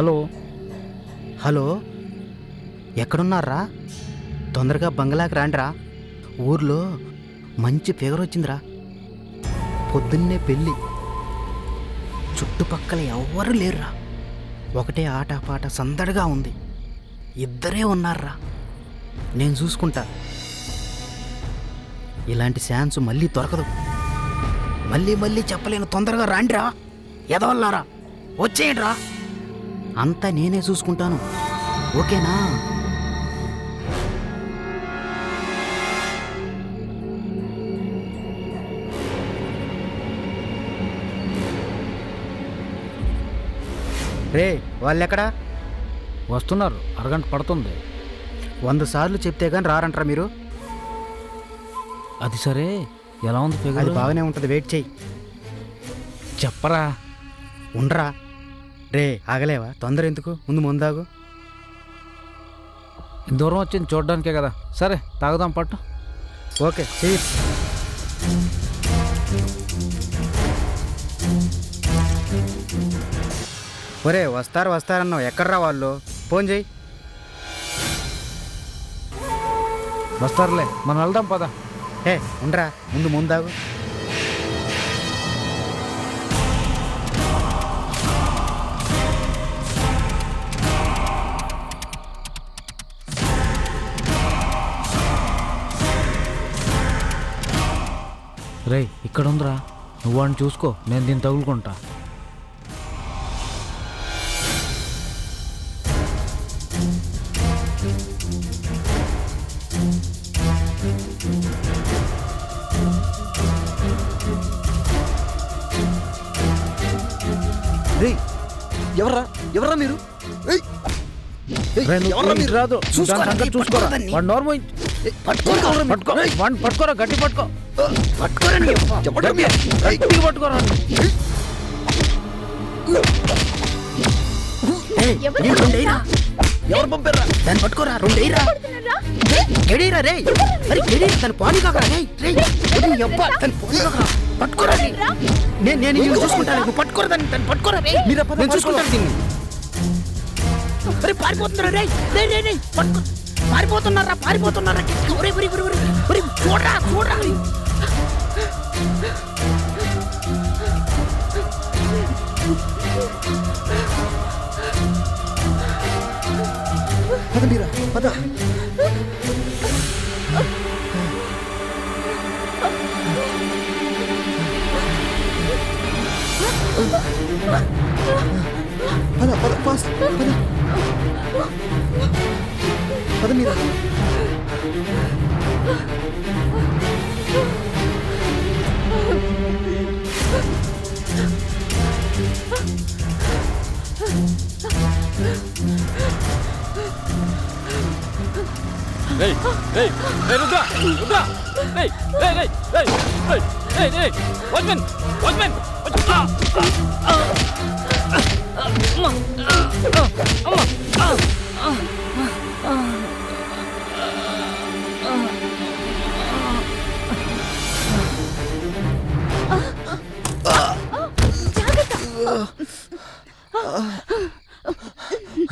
Hello? Hello? ఎక్కడున్నారా? తొందరగా బంగ్లాకి రాండ్రా. ఊర్లో మంచి ఫిగర్ వచ్చిందిరా. పొద్దున్నే పెళ్ళి. చుట్టుపక్కల ఎవ్వరు లేరురా. ఒకటే ఆటపాట సందడిగా ఉంది. ఇద్దరే ఉన్నారా నేను చూసుకుంటా. ఇలాంటి ఛాన్స్ మళ్ళీ దొరకదు. మళ్ళీ మళ్ళీ చెప్పలేను. తొందరగా రాండిరా. ఎదవల్లారా. వచ్చేయండిరా. అంతా నేనే చూసుకుంటాను. ఓకేనా? రే వాళ్ళెక్కడా? వస్తున్నారు. అరగంట పడుతుంది. వంద సార్లు చెప్తే గాని రారంటారా మీరు. అది సరే. ఎలా ఉంది అది బాగానే ఉంటుంది. వెయిట్ చెయ్యి. చెప్పరా. ఉండరా? రే ఆగలేవా? తొందర ఎందుకు? ముందు ముందాగు. దూరం వచ్చింది చూడడానికే కదా. సరే తాగుదాం పట్టు. ఓకే చెయ్యి ఒరే వస్తారు వస్తారన్నావు. ఎక్కడ్రా వాళ్ళు? ఫోన్ చేయి వస్తారులే మనం వెళ్దాం పద. ఏ ఉండరా. ముందు ముందాగు. రేయ్ ఇక్కడ ఉందిరా నువ్వు వాడిని చూసుకో నేను దీన్ని తగులుకుంటా. రేయ్ ఎవర్రా? ఎవర్రా మీరు? ఏయ్! ఏయ్, రేయ్, నువ్వు ఎవర్రా మీరు? రాదు. దాని చూసుకోరా, సంగతి నీ చూసుకోరా. పట్టుకోదాన్ని. వాడు నోర్మో పట్టుకోరా, పట్టుకో. వాడిని పట్టుకోరా గట్టి పట్టుకో. పట్టుకోరా పట్టుకోరా. ఎవరు పంపారా దాన్ని పట్టుకోరా ఎడేరా రే మరి ఎడే తన పాని కాకరా రే రే నీ అబ్బా పాని కాకరా పట్టుకోరా నేను నేను చూసుకుంటాను నువ్వు పట్టుకోరా దాన్ని తను పట్టుకోరా రే నేను చూసుకుంటాను దీన్ని అరే పారిపోతున్నారా రే రే రే రే పట్టుకో పారిపోతున్నారా పారిపోతున్నారా ఒరే ఒరే ఒరే ఒరే చూడరా చూడరా పద మీరా పద పద పద ఫాస్ట్ పద పద మీరా Hey,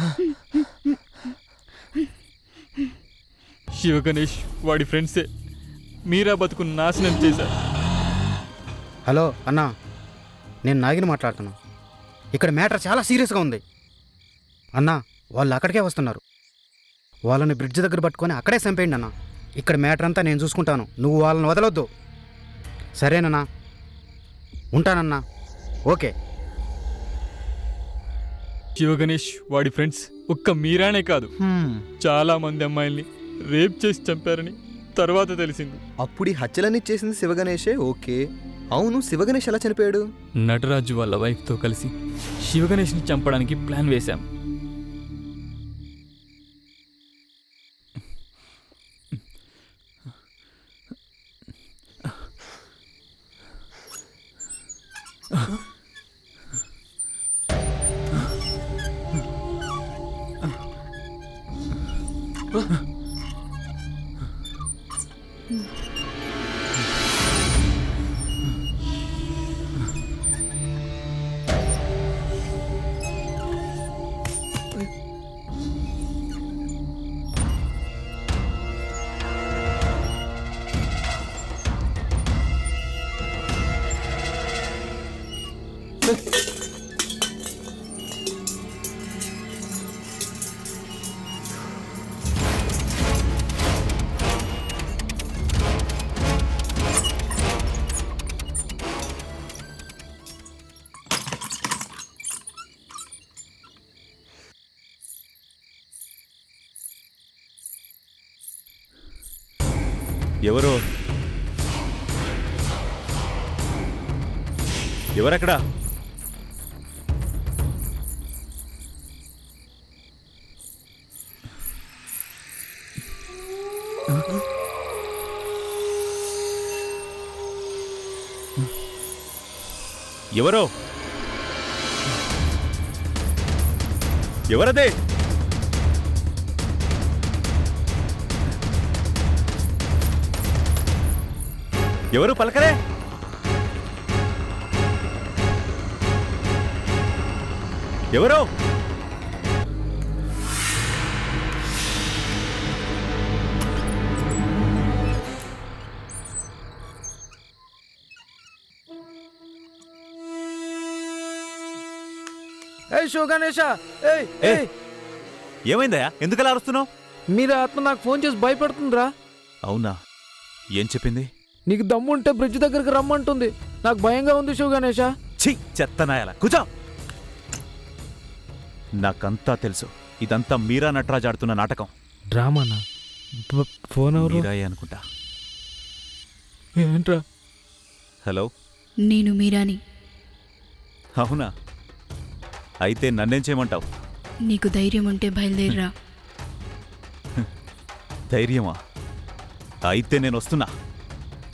ah శివ గణేష్ వాడి ఫ్రెండ్సే. మీరా బతుకు నాశనం చేశారు. హలో అన్నా. నేను నాగిని మాట్లాడుతున్నా. ఇక్కడ మ్యాటర్ చాలా సీరియస్గా ఉంది. అన్నా వాళ్ళు అక్కడికే వస్తున్నారు. వాళ్ళని బ్రిడ్జ్ దగ్గర పట్టుకొని అక్కడే చంపేయండి అన్న. ఇక్కడ మ్యాటర్ అంతా నేను చూసుకుంటాను. నువ్వు వాళ్ళని వదలొద్దు. సరేనన్నా. ఉంటానన్నా. ఓకే. శివ గణేష్ వాడి ఫ్రెండ్స్ ఒక్క మీరానే కాదు. చాలా మంది అమ్మాయిల్ని రేప్ చేసి చంపారని తర్వాత తెలిసింది. అప్పుడు ఈ హత్యలన్నీ చేసింది శివగణేషే ఓకే. అవును శివగణేష్ ఎలా చనిపోయాడు? నటరాజు వాళ్ళ వైఫ్తో కలిసి శివ గణేష్ని చంపడానికి ప్లాన్ వేశాం. ఎవరు? ఎవరక్కడ? ఎవరో? ఎవరదే? ఎవరు పలకరే? ఎవరో? ఏయ్ ఏయ్. ఏయ్. ఏమైందయ్యా? ఎందుకలా అరుస్తున్నావు? మీరు ఆత్మ నాకు ఫోన్ చేసి భయపెడుతుందిరా. అవునా? ఏం చెప్పింది? నీకు దమ్ము ఉంటే బ్రిడ్జ్ దగ్గరికి రమ్మంటుంది. నాకు భయంగా ఉంది షో గణేష. ఛీ చెత్తనాయాల. కూర్చో. నాకంతా తెలుసు. ఇదంతా మీరా నటరాజ్ ఆడుతున్న నాటకం. డ్రామానా? ఫోన్ ఎవరు? మీరాయే అనుకుంటా? ఏంట్రా? హలో? నేను మీరాని. అవునా? అయితే నన్నేం చేయమంటావు? నీకు ధైర్యం ఉంటే బయలుదేరరా. ధైర్యమా? అయితే నేను వస్తున్నా.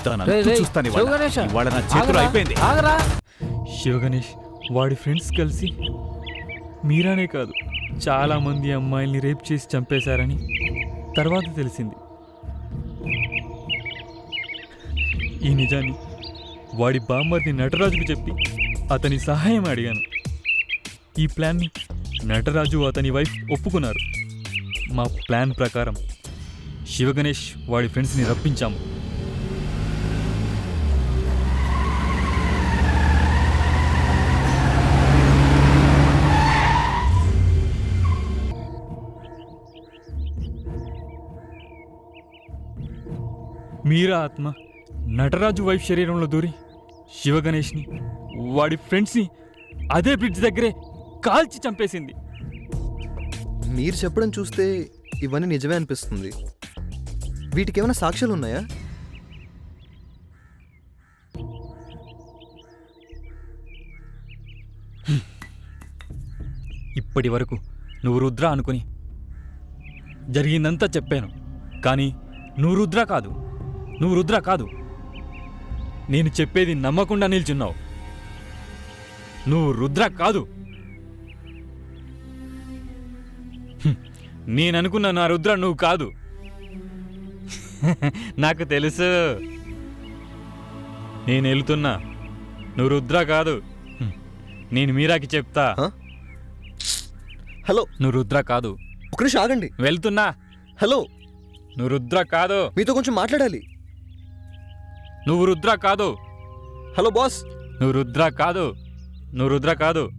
తన రేయ్, రేయ్, చూస్తాను శివ గణేష, ఇవాళ ఇవాళ నా చేతులు ఆగరా, అయిపోయింది. ఆగరా. శివ గణేష్ వాడి ఫ్రెండ్స్ కలిసి మీరానే కాదు చాలా మంది అమ్మాయిల్ని రేప్ చేసి చంపేశారని తర్వాత తెలిసింది. ఈ నిజాన్ని వాడి బామ్మర్ది నటరాజుకు చెప్పి అతని సహాయం అడిగాను. ఈ ప్లాన్ని నటరాజు అతని వైఫ్ ఒప్పుకున్నారు. మా ప్లాన్ ప్రకారం శివగణేష్ వాడి ఫ్రెండ్స్ని రప్పించాము. మీరా ఆత్మ. నటరాజు వైఫ్ శరీరంలో దూరి శివగణేష్ని వాడి ఫ్రెండ్స్ని అదే బ్రిడ్జ్ దగ్గరే కాల్చి చంపేసింది. మీరు చెప్పడం చూస్తే ఇవన్నీ నిజమే అనిపిస్తుంది. వీటికి ఏమైనా సాక్ష్యాలు ఉన్నాయా ఇప్పటి వరకు నువ్వు రుద్ర అనుకుని జరిగిందంతా చెప్పాను. కానీ నువ్వు రుద్ర కాదు. నువ్వు రుద్ర కాదు. నేను చెప్పేది నమ్మకుండా నిల్చున్నావు. నువ్వు రుద్ర కాదు. నేననుకున్న నా రుద్ర నువ్వు కాదు. నాకు తెలుసు. నేను వెళ్తున్నా. నువ్వు రుద్ర కాదు. నేను మీరాకి చెప్తా? హలో. నువ్వు రుద్ర కాదు. ఒక నిమిషం ఆగండి. వెళ్తున్నా. హలో. నువ్వు రుద్ర కాదు. మీతో కొంచెం మాట్లాడాలి. నువ్వు రుద్ర కాదు. Hello boss. నువ్వు రుద్ర కాదు. నువ్వు రుద్ర కాదు.